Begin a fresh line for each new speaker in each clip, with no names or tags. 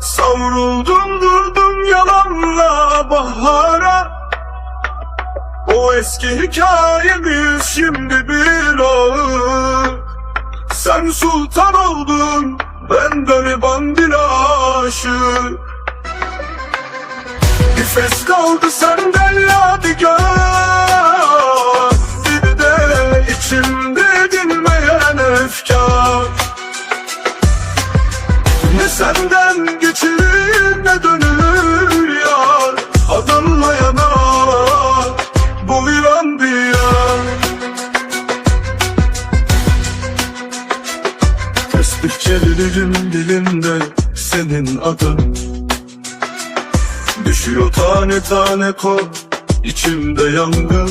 Savruldum durdum yalanla bahara. O eski hikayemiz şimdi bir ağır. Sen sultan oldun ben gariban bir aşık Nefes kaldı senden yadigar. Bir de içimde Tesbih dilim dilimde senin adın. Düşüyor tane tane kor içimde yangın.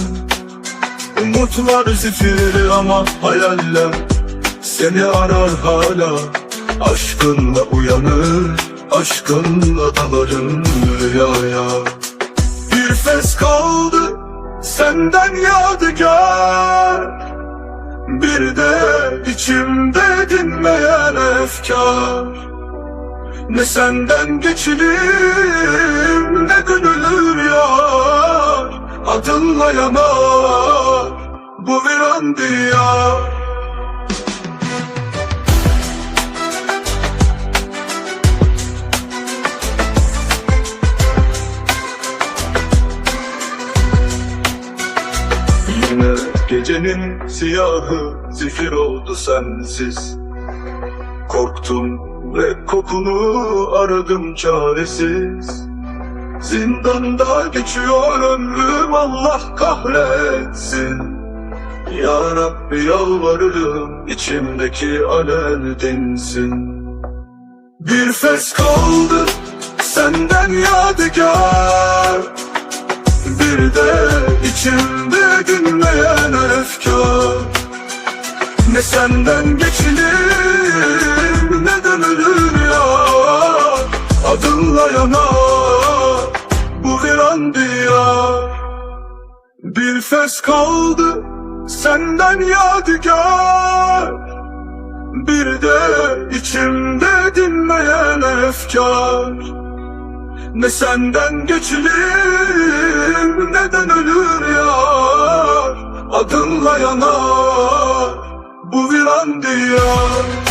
Umutlar zifiri ama hayaller Seni arar hala. Aşkınla uyanır Aşkınla dalarım rüyaya Bir fes kaldı Senden yadigar Bir de içimde dinmeyen efkar. Ne senden geçilir ne gönüllür yar. Adınla yanar bu viran diyar gecenin siyahı zifir oldu sensiz. Korktum ve kokunu aradım çaresiz. Zindanda geçiyor ömrüm Allah kahretsin. Ya Rabbi yalvarırım içimdeki alev dinsin. Bir fes kaldı senden yadigar. Bir de içimde dinmeyen efkar ne senden geçilir ne de ölür yar Adınla yanar bu viran diyar Bir fes kaldı senden yadigar. Bir de içimde dinmeyen efkar Ne senden geçilir neden ölür Adınla yanar bu viran diyar